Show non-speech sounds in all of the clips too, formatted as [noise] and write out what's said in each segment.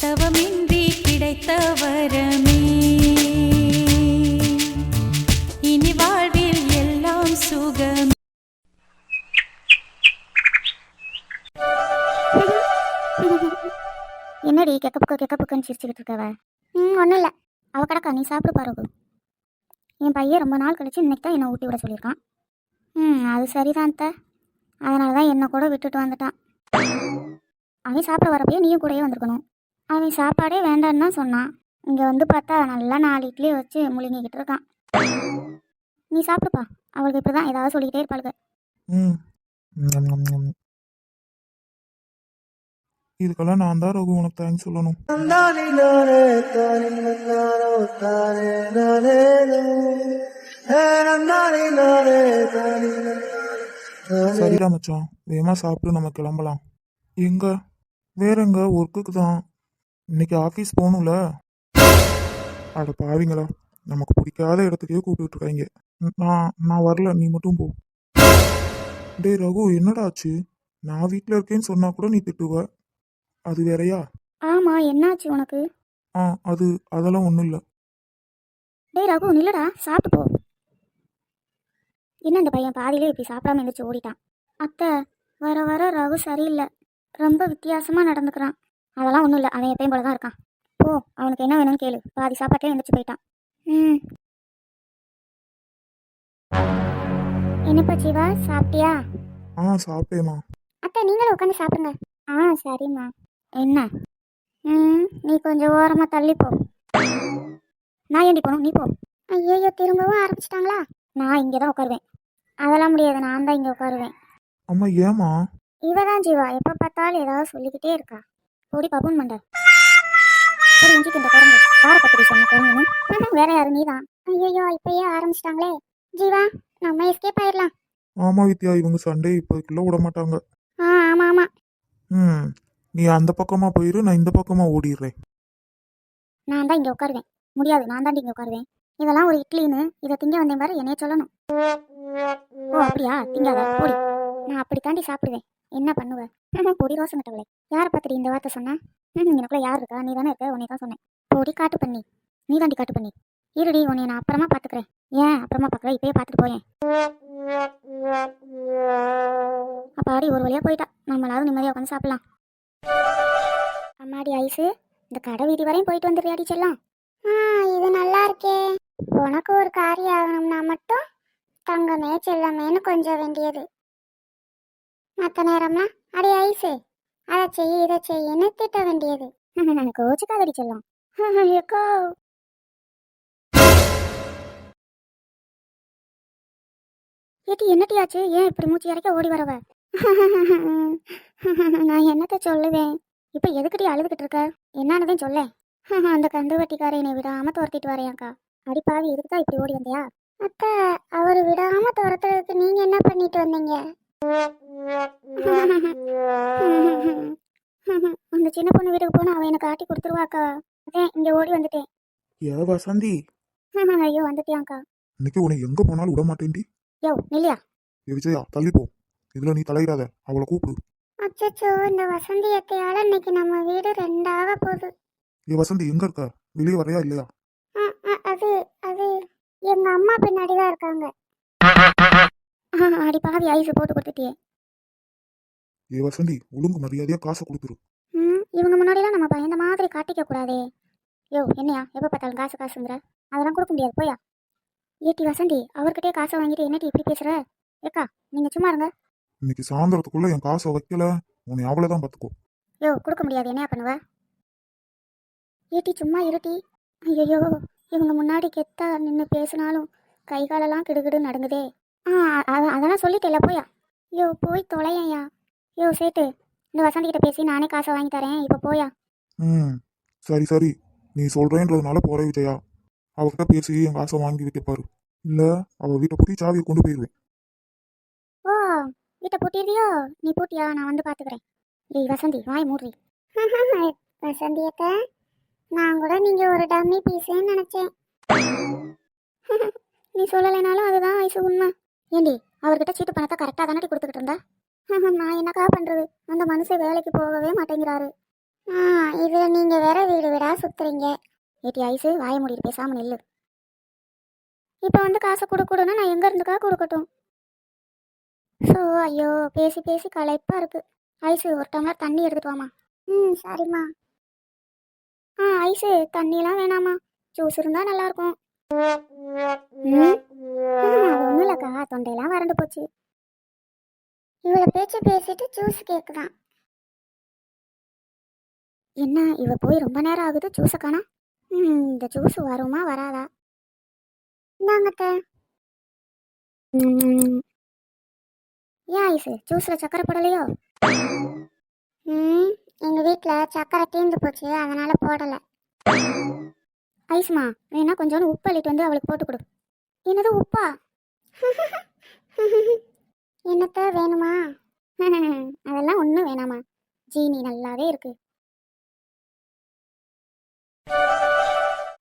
தவமின்றி கிடைத்த வரமே இனி வாழ்வில் எல்லாம் சுகம். என்னடி கெக்க புக்க சிரிச்சுக்கிட்டு இருக்கவ ம் ஒன்றும் இல்லை அவ கிடக்கா நீ சாப்பிடு பாருகு என் பையன் ரொம்ப நாள் கழிச்சு இன்னைக்கு தான் என்னை ஊட்டி விட சொல்லியிருக்கான். ம் அது சரிதான் த அதனால தான் என்னை கூட விட்டுட்டு வந்துட்டான். அவன் சாப்பிட வரப்பயே நீயும் கூடயே வந்திருக்கணும். அவன் சாப்பாடே வேண்டான்னு தான் சொன்னான். இங்கே வந்து பார்த்தா நல்லா நாலு இட்லியை வச்சு முழுங்கிக்கிட்டு இருக்கான். நீ சாப்பிடுப்பா. அவளுக்கு இப்படி தான் ஏதாவது சொல்லிக்கிட்டே ஞம். இதுக்கெல்லாம் நான் தான் ரகு உனக்கு தேங்க்ஸ் சொல்லணும். சரிடா மச்சான். வேகமா சாப்பிட்டு நம்ம கிளம்பலாம். எங்க? வேற எங்க? ஒர்க்குக்கு தான். இன்னைக்கு ஆஃபீஸ் போகணும்ல? அட பாவிங்களா நமக்கு பிடிக்காத இடத்துக்கே கூப்பிட்டு இருக்காங்க நான் நான் வரல நீ மட்டும் போ. டேய் ரகு என்னடா ஆச்சு? நான் வீட்டில் இருக்கேன்னு சொன்னா கூட நீ திட்டுவ. அது வேறயா? ஆமாம் என்னாச்சு உனக்கு? ஆ அது அதெல்லாம் ஒன்றும் இல்லை. டேய் ரகு நில்லடா சாப்பிட்டு போ. என்ன இந்த பையன் பாதியிலே இப்படி சாப்பிடாம எழுந்திரிச்சு ஓடிட்டான்? அத்தை வர வர ரகு சரியில்லை. ரொம்ப வித்தியாசமாக நடந்துக்கிறான். அதெல்லாம் ஒன்றும் இல்லை. அவன் எப்பயும் போல தான் இருக்கான். போ அவனுக்கு என்ன வேணும்னு கேளு. பாதி சாப்பாட்டே எழுந்திரிச்சு போயிட்டான். ம். என்னப்பா ஜீவா சாப்பிட்டியா? ஆ சாப்பிட்டேம்மா. அத்தை நீங்களும் உட்காந்து சாப்பிடுங்க. ஆ சரிம்மா. என்ன? ம் நீ கொஞ்சம் ஓரமாக தள்ளி போ. நான் ஏண்டி போகணும்? நீ போ. ஐயோ திரும்பவும் ஆரம்பிச்சிட்டாங்களா? நான் இங்கே தான் உட்காருவேன். அதெல்லாம் முடியாது. நான் தான் இங்கே உட்காருவேன். அம்மா ஏம்மா? இவ தான் ஜீவா எப்போ பார்த்தாலும் ஏதாவது சொல்லிக்கிட்டே இருக்கா. போடி பபுன் மண்ட ஒரு இஞ்சி இந்த குரங்கு. யாரை பத்தி சொன்ன குரங்குன்னு? [laughs] வேற யாரு நீ தான் ஐயோ இப்பயே ஆரம்பிச்சிட்டாங்களே. ஜீவா நம்ம எஸ்கேப் ஆயிடலாம். ஆமா வித்யா இவங்க சண்டே இப்போக்குள்ள விட மாட்டாங்க ஆ ஆமாம் ஆமாம் ம். நீ அந்த பக்கமா போயிரு நான் இந்த பக்கமா ஓடிடுறேன். நான் தான் இங்கே உட்காருவேன். முடியாது நான் தான் இங்கே உட்காருவேன். இதெல்லாம் ஒரு இட்லின்னு இதை திங்க வந்தேன் பாரு என்னைய சொல்லணும். ஓ அப்படியா? திங்காத போடி. நான் அப்படி தாண்டி சாப்பிடுவேன். என்ன பண்ணுவ? பொடி ரோசம் கட்டவளே யாரை பார்த்துட்டு இந்த வார்த்தை சொன்னேன் எனக்குள்ள யார் இருக்கா? நீ தானே இருக்க? உன்னை தான் சொன்னேன். பொடி காட்டு பண்ணி. நீ தாண்டி காட்டு பண்ணி. இருடி உன்னை நான் அப்புறமா பார்த்துக்கிறேன் ஏன் அப்புறமா பார்க்குறேன் இப்பயே பார்த்துட்டு போயேன். அப்பாடி ஒரு வழியாக போயிட்டா. நம்மளாவது நிம்மதியாக உட்காந்து சாப்பிடலாம். அம்மாடி ஐஸு இந்த கடை வீதி வரையும் போயிட்டு வந்துடுறியாடி செல்லம். ஆ இது நல்லா இருக்கே. உனக்கு ஒரு காரியம் ஆகணும்னா மட்டும் தங்கமே செல்லமேன்னு கொஞ்சம் வேண்டியது. மற்ற நேரம்லாம் அடே ஐசே அதை செய் இதை செய்யன்னு திட்ட வேண்டியது? எனக்கு கோச்சுக்காதடி செல்லம். [laughs] எக்கோ. ஏட்டி என்னட்டியாச்சு? ஏன் இப்படி மூச்சு இறக்க ஓடி வரவ? [laughs] நான் என்னத்த சொல்லுவேன்? இப்போ எதுக்குடி அழுதுகிட்டு இருக்க? என்னானதையும் சொல்ல [laughs] அந்த கந்து வட்டிக்கார என்னை விடாம துரத்திட்டு வரையாக்கா அடிப்பாவி இதுக்கு தான் இப்படி ஓடி வந்தியா? அத்தை அவர் விடாம துரத்துறதுக்கு நீங்க என்ன பண்ணிட்டு வந்தீங்க? [laughs] அந்த சின்ன பொண்ணு வீட்டுக்கு போனா அவன் எனக்கு ஆட்டி கொடுத்துருவாக்கா அதேன் இங்க ஓடி வந்துட்டேன். ஏ வசந்தி. [laughs] ஐயோ வந்துட்டியாக்கா இன்னைக்கு உன்னை எங்க போனாலும் விட மாட்டேன்டி. யோ நில்லியா? ஏ விஜயா தள்ளி போ. இதுல நீ தலையிடாத. அவளை கூப்பிடு. அச்சச்சோ இந்த வசந்தி அத்தையால இன்னைக்கு நம்ம வீடு ரெண்டாக போகுது. ஏ வசந்தி எங்க இருக்க? வெளியே வரையா இல்லையா? அது அது எங்க அம்மா பின்னாடி தான் இருக்காங்க. [laughs] அடி பாவி ஐஸ் போட்டு கொடுத்துட்டியே. ஏ வசந்தி ஒழுங்கு மரியாதையா காசை கொடுத்துரு. ம் இவங்க முன்னாடிலாம் நம்ம பயந்த மாதிரி காட்டிக்க கூடாதே. யோ என்னையா? எப்போ பார்த்தாலும் காசு காசுங்கிற. அதெல்லாம் கொடுக்க முடியாது போயா? ஏட்டி வசந்தி அவர்கிட்டயே காசை வாங்கிட்டு என்னட்டி இப்படி பேசுற? ஏக்கா நீங்க சும்மா இருங்க. இன்னைக்கு சாயந்தரத்துக்குள்ள என் காசை வைக்கல. உன்னை அவ்வளவுதான் பாத்துக்கோ யோ கொடுக்க முடியாது என்னையா பண்ணுவ? ஏட்டி சும்மா இருட்டி ஐயோ இவங்க முன்னாடி கெத்தா நின்று பேசினாலும் கை காலெல்லாம் கிடுகிடு நடுங்குதே. ஆ அதெல்லாம் சொல்லிட்டேல போயா. யோ போய் தொலையா யோ சேட்டு இந்த வசந்தி கிட்ட பேசி நானே காசை வாங்கி தரேன் இப்போ போயா. ம் சரி சரி. நீ சொல்றேன்றதுனால போறே விஜயா. அவகிட்ட பேசி என் காசை வாங்கி வைக்க பாரு. இல்ல அவ வீட்டை பூட்டி சாவியை கொண்டு போயிருவேன். ஓ வீட்டை பூட்டிடுறியோ நீ பூட்டியா? நான் வந்து பார்த்துக்கிறேன் ஏய் வசந்தி வாய் மூடுறி [laughs] வசந்தியத்த நான் கூட நீங்க ஒரு டம்மி பீஸுன்னு நினைச்சேன். [laughs] நீ சொல்லலைனாலும் அதுதான் வயசு உண்மை. ஏண்டி அவர்கிட்ட சீட்டு பணத்தை கரெக்டாக தானே கொடுத்துக்கிட்டு இருந்தா? நான் என்னக்கா பண்ணுறது அந்த மனுஷன் வேலைக்கு போகவே மாட்டேங்கிறாரு. ஆ இதில் நீங்கள் வேற வீடு வீடாக சுற்றுறீங்க ஏட்டி ஐஸு வாய மூடிட்டு பேசாமல் நில்லு. இப்போ வந்து காசை கொடுக்கணும்னா நான் எங்கே இருந்துக்கா கொடுக்கட்டும்? ஸோ ஐயோ பேசி பேசி களைப்பாக இருக்கு. ஐஸு ஒரு டம்ளர் தண்ணி எடுத்துட்டு வாமா ம் சரிம்மா. ஆ ஐஸு தண்ணிலாம் வேணாமா ஜூஸ் இருந்தால் நல்லாயிருக்கும். இருக்கும் ஒன்றும் இல்லைக்கா தொண்டையெல்லாம் வறண்டு போச்சு. இவளை பேச்சு பேசிட்டு ஜூஸ் கேக்குதான் என்ன இவ போய் ரொம்ப நேரம் ஆகுது ஜூஸை காணா? இந்த ஜூஸ் வருமா வராதா? இந்தாங்கத்த. ஏன் ஐசு ஜூஸில் சக்கரை போடலையோ? ம் எங்கள் வீட்டில் சக்கரை தீர்ந்து போச்சு அதனால போடலை. ஐஸ்மா வேணா கொஞ்சோண்டு உப்பு அள்ளிட்டு வந்து அவளுக்கு போட்டு கொடு. என்னது உப்பா? என்னத்த வேணுமா? அதெல்லாம் ஒன்றும் வேணாமா. ஜீனி நல்லாவே இருக்கு.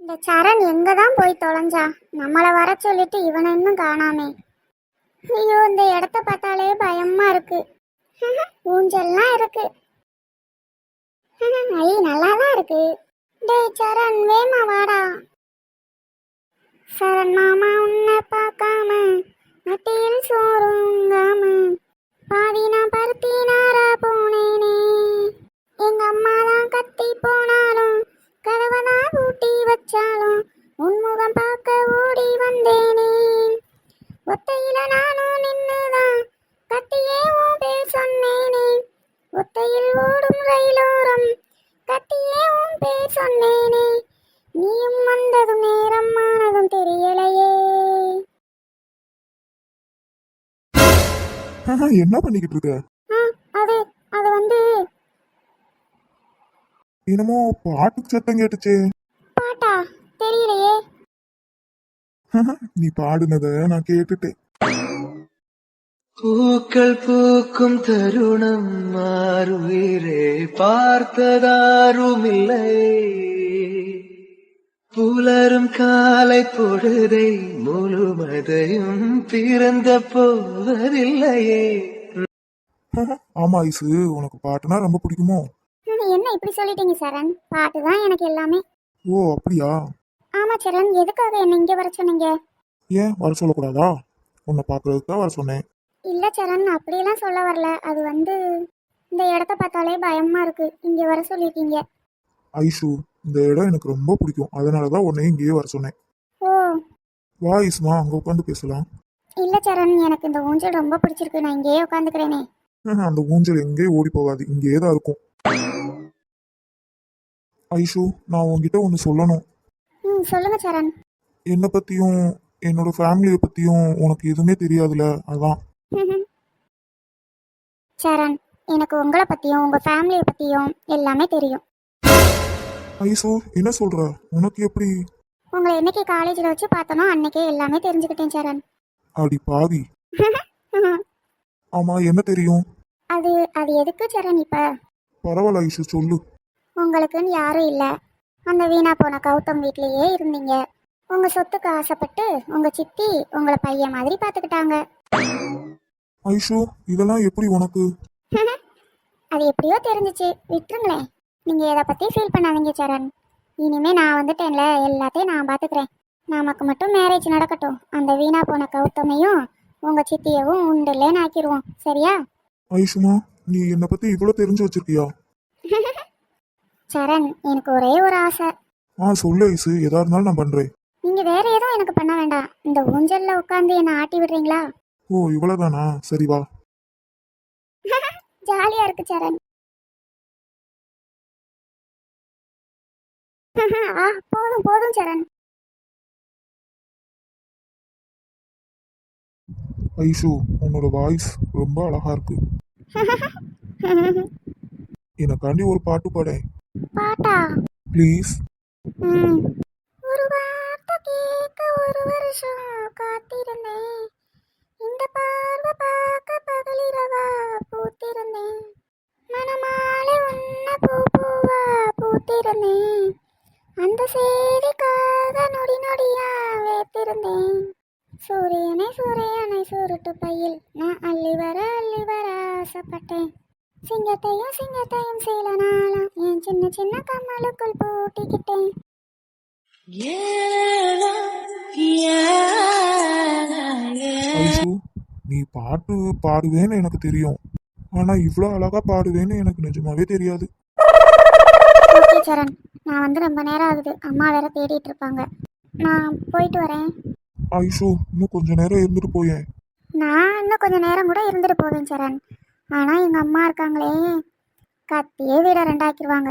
இந்த சரண் எங்க தான் போய் தொலைஞ்சா? நம்மளை வர சொல்லிட்டு இவனை இன்னும் காணாமே. ஐயோ இந்த இடத்த பார்த்தாலே பயமா இருக்கு. ஊஞ்சல்லாம் இருக்கு. ஐ நல்லா தான் இருக்கு. டேய் சரண் வேமா வாடா. சரண் மாமா உன்னை பார்க்காம நட்டியில் சோறுங்காம பாதி நான் பருத்தி நாரா போனேனே. எங்க அம்மா தான் கத்தி போனாலும் கதவை தான் பூட்டி வச்சாலும் என்ன பண்ணிக்கிட்டு இருக்க? அது அது வந்து என்னமோ பாட்டுக்கு சத்தம் கேட்டுச்சே. பாட்டா? தெரியலையே. [laughs] நீ பாடுனத நான் கேட்டுட்டேன். பூக்கள் பூக்கும் தருணம் மாறுவீரே பார்த்ததாருமில்லை. புலரும் காலை பொழுதை முழுமதையும் பிறந்த போவதில்லையே. ஆமா ஐசு உனக்கு பாட்டுனா ரொம்ப பிடிக்குமோ? என்ன இப்படி சொல்லிட்டீங்க சரண்? பாட்டு தான் எனக்கு எல்லாமே. ஓ அப்படியா? ஆமா சரண் எதுக்காக என்ன இங்க வர சொன்னீங்க? ஏன் வர சொல்லக்கூடாதா? உன்னை பார்க்கறதுக்கு தான் வர சொன்னேன். இல்ல சரண் அப்படியெல்லாம் சொல்ல வரல. அது வந்து இந்த இடத்த பார்த்தாலே பயமா இருக்கு. இங்க வர சொல்லிருக்கீங்க ஐஷு இந்த இடம் எனக்கு ரொம்ப பிடிக்கும். அதனால தான் உன்னை இங்கேயே வர சொன்னேன். ஓ. வா இஸ்மா அங்கே உட்காந்து பேசலாம். இல்ல சரண் எனக்கு இந்த ஊஞ்சல் ரொம்ப பிடிச்சிருக்கு. நான் இங்கேயே உட்காந்துக்கிறேனே அந்த ஊஞ்சல் எங்கேயும் ஓடி போகாது. இங்கேயே தான் இருக்கும். ஐஷு நான் உன்கிட்ட ஒன்று சொல்லணும். ம் சொல்லுங்க சரண். என்னை பற்றியும் என்னோட ஃபேமிலியை பற்றியும் உனக்கு எதுவுமே தெரியாதுல அதான். சரண் எனக்கு உங்களை பத்தியும் உங்க ஃபேமிலியை பத்தியும் எல்லாமே தெரியும். ஐஷு என்ன சொல்ற? உனக்கு எப்படி? உங்களை என்னைக்கு காலேஜில் வச்சு பார்த்தனோ அன்னைக்கே எல்லாமே தெரிஞ்சுக்கிட்டேன் சரண். அடி பாவி. [laughs] ஆமா என்ன தெரியும்? அது அது எதுக்கு சரண் இப்ப? பரவாயில்ல ஐஷு சொல்லு. உங்களுக்குன்னு யாரும் இல்லை. அந்த வீணா போன கௌதம் வீட்லயே இருந்தீங்க. உங்க சொத்துக்கு ஆசைப்பட்டு உங்க சித்தி உங்களை பையன் மாதிரி பார்த்துக்கிட்டாங்க. ஐஷு இதெல்லாம் எப்படி உனக்கு? [laughs] அது எப்படியோ தெரிஞ்சிச்சு. விட்டுருங்களேன். நீங்க எதை பத்தி ஃபீல் பண்ணாதீங்க சரண். இனிமே நான் வந்துட்டேன்ல எல்லாத்தையும் நான் பாத்துக்கிறேன். நமக்கு மட்டும் மேரேஜ் நடக்கட்டும். அந்த வீணா போன கௌதமையும் உங்க சித்தியவும் உண்டுலேன்னு ஆக்கிடுவோம் சரியா? ஐஷுமா நீ என்னை பத்தி இவ்வளவு தெரிஞ்சு வச்சிருக்கியா? [laughs] சரண் எனக்கு ஒரே ஒரு ஆசை. ஆ சொல்லு ஐசு எதா இருந்தாலும் நான் பண்றேன். நீங்க வேற எதுவும் எனக்கு பண்ண வேண்டாம். இந்த ஊஞ்சல்ல உட்காந்து என்னை ஆட்டி விடுறீங்களா? ஓ இவ்வளவுதானா? சரி வா. [laughs] ஜாலியா இருக்கு சரண். [laughs] ஆ போதும் போதும் சரண். ஐஷு உன்னோட வாய்ஸ் ரொம்ப அழகா இருக்கு. [laughs] எனக்காண்டி ஒரு பாட்டு பாடேன் பாட்டா? ப்ளீஸ். ஒரு வார்த்தை கேட்க ஒரு வருஷம் காத்திருந்தேன். இந்த பார்வை பார்க்க பகலிரவா பூத்திருந்தேன். மனமாலை உன்ன பூ பூவா பூத்திருந்தேன். அந்த செய்திக்காக நொடி நொடியா வேத்திருந்தேன் சூரியனை சூரியனை சுருட்டு பையில் நான் அள்ளி வர அள்ளி வர ஆசைப்பட்டேன். சிங்கத்தையும் சிங்கத்தையும் சில நாளாம் என் சின்ன சின்ன கம்மலுக்குள் பூட்டிக்கிட்டேன். நீ பாட்டு பாடுவேன்னு எனக்கு தெரியும். ஆனா இவ்வளோ அழகா பாடுவேன்னு எனக்கு நிஜமாவே தெரியாது. ஓகே சரண். நான் வந்து ரொம்ப நேரம் ஆகுது. அம்மா வேற தேடிட்டு இருப்பாங்க. நான் போயிட்டு வரேன். ஐஷு இன்னும் கொஞ்ச நேரம் இருந்துட்டு போயேன் நான் இன்னும் கொஞ்ச நேரம் கூட இருந்துட்டு போவேன் சரண். ஆனா எங்க அம்மா இருக்காங்களே. கத்தியே வீட ரெண்டாக்கிடுவாங்க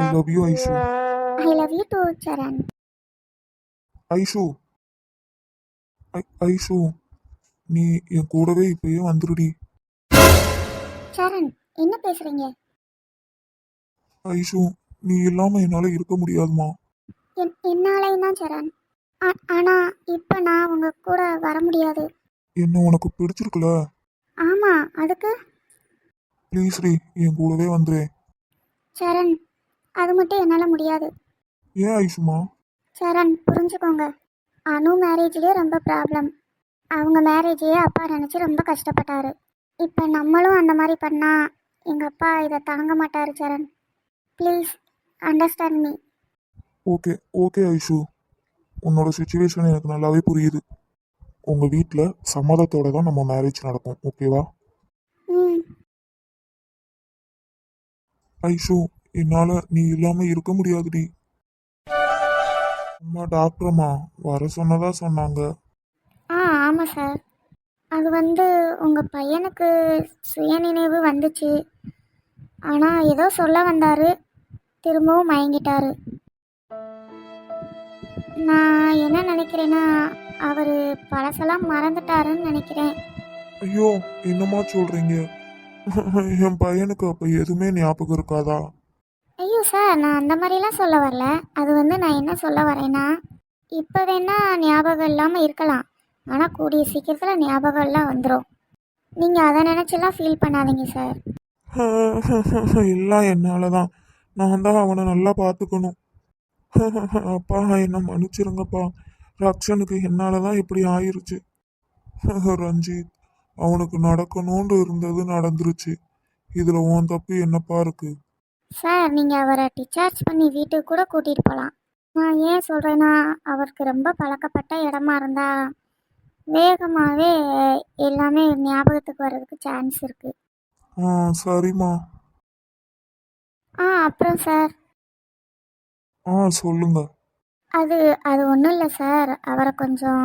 I love you Aishu. I love you too Charan. Aishu. Aishu நீ என் கூடவே இப்பயே வந்துருடி. சரண் என்ன பேசுறீங்க? ஐஷு நீ இல்லாம என்னால இருக்க முடியாதுமா. என் என்னாலையும் தான் சரண். ஆனா இப்ப நான் உங்க கூட வர முடியாது. என்ன உனக்கு பிடிச்சிருக்குல? ஆமா அதுக்கு? ப்ளீஸ் டி என் கூடவே வந்துரு. சரண் அது மட்டும் என்னால முடியாது. ஏன் ஐஷுமா? சரண் புரிஞ்சுக்கோங்க. அனு மேரேஜ்லேயே ரொம்ப ப்ராப்ளம் அவங்க மேரேஜையே அப்பா நினச்சி ரொம்ப கஷ்டப்பட்டாரு. இப்போ நம்மளும் அந்த மாதிரி பண்ணா எங்கள் அப்பா இதை தாங்க மாட்டாரு Charan. Please understand me okay okay Aishu உன்னோட சுச்சுவேஷன் எனக்கு நல்லாவே புரியுது. உங்க வீட்டில் சம்மதத்தோட தான் நம்ம மேரேஜ் நடக்கும் ஓகேவா ம். ஐஷு என்னால நீ இல்லாம இருக்க முடியாதுடி. அம்மா டாக்டர்மா வர சொன்னதா சொன்னாங்க. ஆ ஆமாம் சார் அது வந்து உங்கள் பையனுக்கு சுயநினைவு வந்துச்சு. ஆனால் ஏதோ சொல்ல வந்தார். திரும்பவும் மயங்கிட்டாரு. நான் என்ன நினைக்கிறேன்னா அவர் பழசெல்லாம் மறந்துட்டாருன்னு நினைக்கிறேன். ஐயோ என்னம்மா சொல்றீங்க? என் பையனுக்கு அப்ப எதுவுமே ஞாபகம் இருக்காதா? ஐயோ சார் நான் அந்த மாதிரிலாம் சொல்ல வரல. அது வந்து நான் என்ன சொல்ல வரேன்னா இப்போ வேணா ஞாபகம் இல்லாமல் இருக்கலாம். ஆனால் கூடிய சீக்கிரத்தில் ஞாபகம் எல்லாம் வந்துடும் நீங்கள் அதை நினச்செல்லாம் ஃபீல் பண்ணாதீங்க சார். [laughs] எல்லாம் என்னால தான் நான் தான் அவனை நல்லா பார்த்துக்கணும். [laughs] அப்பா என்னை மன்னிச்சிருங்கப்பா. ரக்ஷனுக்கு என்னால தான் இப்படி ஆயிருச்சு. [laughs] ரஞ்சித் அவனுக்கு நடக்கணும்னு இருந்தது நடந்துருச்சு. இதுல உன் தப்பு என்னப்பா இருக்கு? சார் நீங்கள் அவரை டிஸ்சார்ஜ் பண்ணி வீட்டுக்கு கூட கூட்டிகிட்டு போகலாம் நான் ஏன் சொல்கிறேன்னா அவருக்கு ரொம்ப பழக்கப்பட்ட இடமா இருந்தால் வேகமாகவே எல்லாமே ஞாபகத்துக்கு வர்றதுக்கு சான்ஸ் இருக்குது ஆ சரிம்மா. ஆ அப்புறம் சார். ஆ சொல்லுங்க. அது அது ஒன்றும் இல்லை சார். அவரை கொஞ்சம்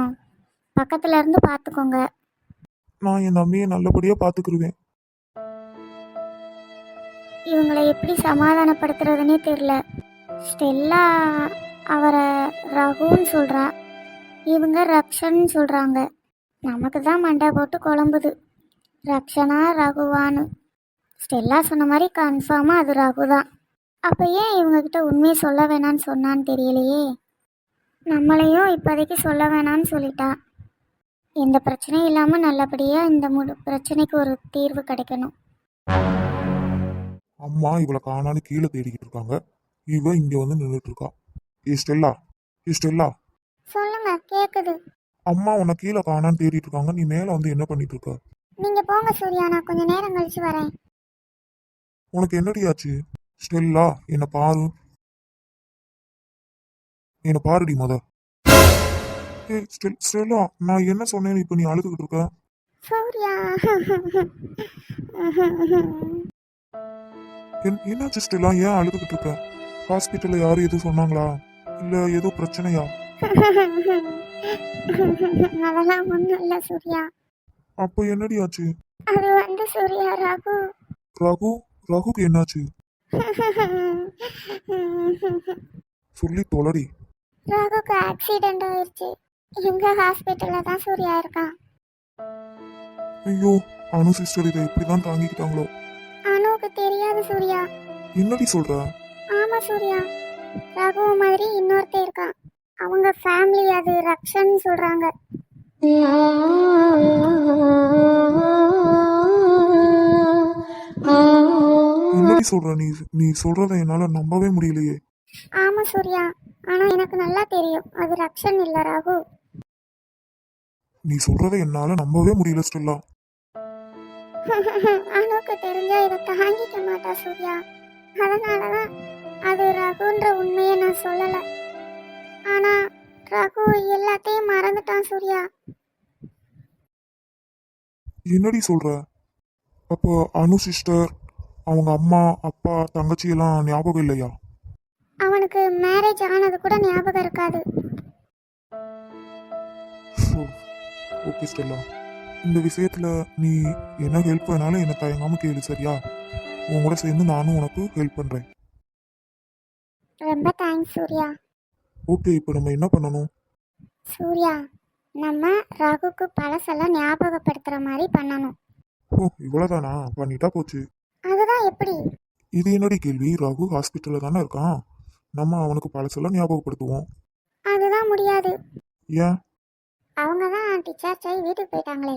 பக்கத்துல இருந்து பார்த்துக்கோங்க நான் என் தம்பியை நல்லபடியா பாத்துக்கிருவேன். இவங்களை எப்படி சமாதானப்படுத்துறதுனே தெரில ஸ்டெல்லா அவரை ரகுன்னு சொல்கிறா இவங்க ரக்ஷன் சொல்கிறாங்க நமக்கு தான் மண்டை போட்டு குழம்புது. ரக்ஷனா ரகுவான்னு. ஸ்டெல்லா சொன்ன மாதிரி கன்ஃபார்மாக அது ரகு தான் அப்போ ஏன் இவங்கக்கிட்ட உண்மையை சொல்ல வேணான்னு சொன்னான்னு தெரியலையே? நம்மளையும் இப்போதைக்கு சொல்ல வேணான்னு சொல்லிட்டா. எந்த பிரச்சனையும் இல்லாமல் நல்லபடியாக இந்த முழு பிரச்சனைக்கு ஒரு தீர்வு கிடைக்கணும். அம்மா இவளை காணான்னு கீழே தேடிக்கிட்டு இருக்காங்க. இவ இங்க வந்து நின்றுட்டு இருக்கா ஏ ஸ்டெல்லா ஏ ஸ்டெல்லா. சொல்லுங்க கேக்குது. அம்மா உன்னை கீழே காணான்னு தேடிட்டு இருக்காங்க. நீ மேல வந்து என்ன பண்ணிட்டு இருக்க? நீங்க போங்க சூர்யா நான் கொஞ்ச நேரம் கழிச்சு வரேன். உனக்கு என்னடி ஆச்சு ஸ்டெல்லா என்னை பாரு. என்னை பாருடி முத. ஏய் ஸ்டெல் ஸ்டெல்லா நான் என்ன சொன்னேன்னு இப்போ நீ அழுதுகிட்டு இருக்க? சூர்யா. என் என்னாச்சு ஸ்டெல்லா? ஏன் அழுதுகிட்டு இருக்க? ஹாஸ்பிட்டல்ல யாரும் எதுவும் சொன்னாங்களா? இல்ல ஏதோ பிரச்சனையா? அதெல்லாம் ஒண்ணும் இல்ல சூர்யா. அப்போ என்னடி ஆச்சு அது வந்து சூர்யா ரகு. ரகு? ரகுக்கு என்னாச்சு? [laughs] சொல்லி தொலடி. ரகுக்கு ஆக்சிடென்ட் ஆயிருச்சு. எங்க ஹாஸ்பிட்டல்ல தான் சூர்யா இருக்கான். ஐயோ அனு சிஸ்டர் இதை இப்படிதான் தாங்கிக்கிட்டாங்களோ? அனுவுக்கு தெரியாது சூர்யா. என்னடி சொல்ற? ஆமா சூர்யா. ரகு மாதிரி இன்னொருத்தன் இருக்கான். அவங்க ஃபேமிலி அது ரக்ஷன் சொல்றாங்க. என்னடி சொல்ற நீ நீ சொல்றத என்னால நம்பவே முடியலையே. ஆமா சூர்யா. ஆனா எனக்கு நல்லா தெரியும். அது ரக்ஷன் இல்ல ரகு. நீ சொல்றத என்னால நம்பவே முடியல ஸ்டெல்லா. [laughs] அனுக்கு தெரிஞ்சா இதை தாங்கிக்க மாட்டா சூர்யா. அதனால தான் அது ரகுன்ற உண்மையை நான் சொல்லலை. ஆனா ரகு எல்லாத்தையும் மறந்துட்டான் சூர்யா. என்னடி சொல்ற? அப்போ அனு சிஸ்டர் அவங்க அம்மா அப்பா தங்கச்சி எல்லாம் ஞாபகம் இல்லையா? அவனுக்கு மேரேஜ் ஆனது கூட ஞாபகம் இருக்காது. Okay Stella. இந்த விஷயத்துல நீ என்ன ஹெல்ப் வேணாலும் என்ன தயங்காம கேளு சரியா? உன் கூட சேர்ந்து நானும் உனக்கு ஹெல்ப் பண்றேன். ரொம்ப தேங்க்ஸ் சூர்யா. ஓகே இப்போ நம்ம என்ன பண்ணணும்? சூர்யா நம்ம ரகுக்கு பழசெல்லாம் ஞாபகப்படுத்துற மாதிரி பண்ணணும். ஓ இவ்வளோதானா பண்ணிட்டா போச்சு. அதுதான் எப்படி? இது என்னடி கேள்வி. ரகு ஹாஸ்பிட்டலில் தானே இருக்கான். நம்ம அவனுக்கு பழசெல்லாம் ஞாபகப்படுத்துவோம். அதுதான் முடியாது. ஏன்? அவங்க தான் டிஸ்சார்ஜ் ஆகி வீட்டுக்கு போயிட்டாங்களே.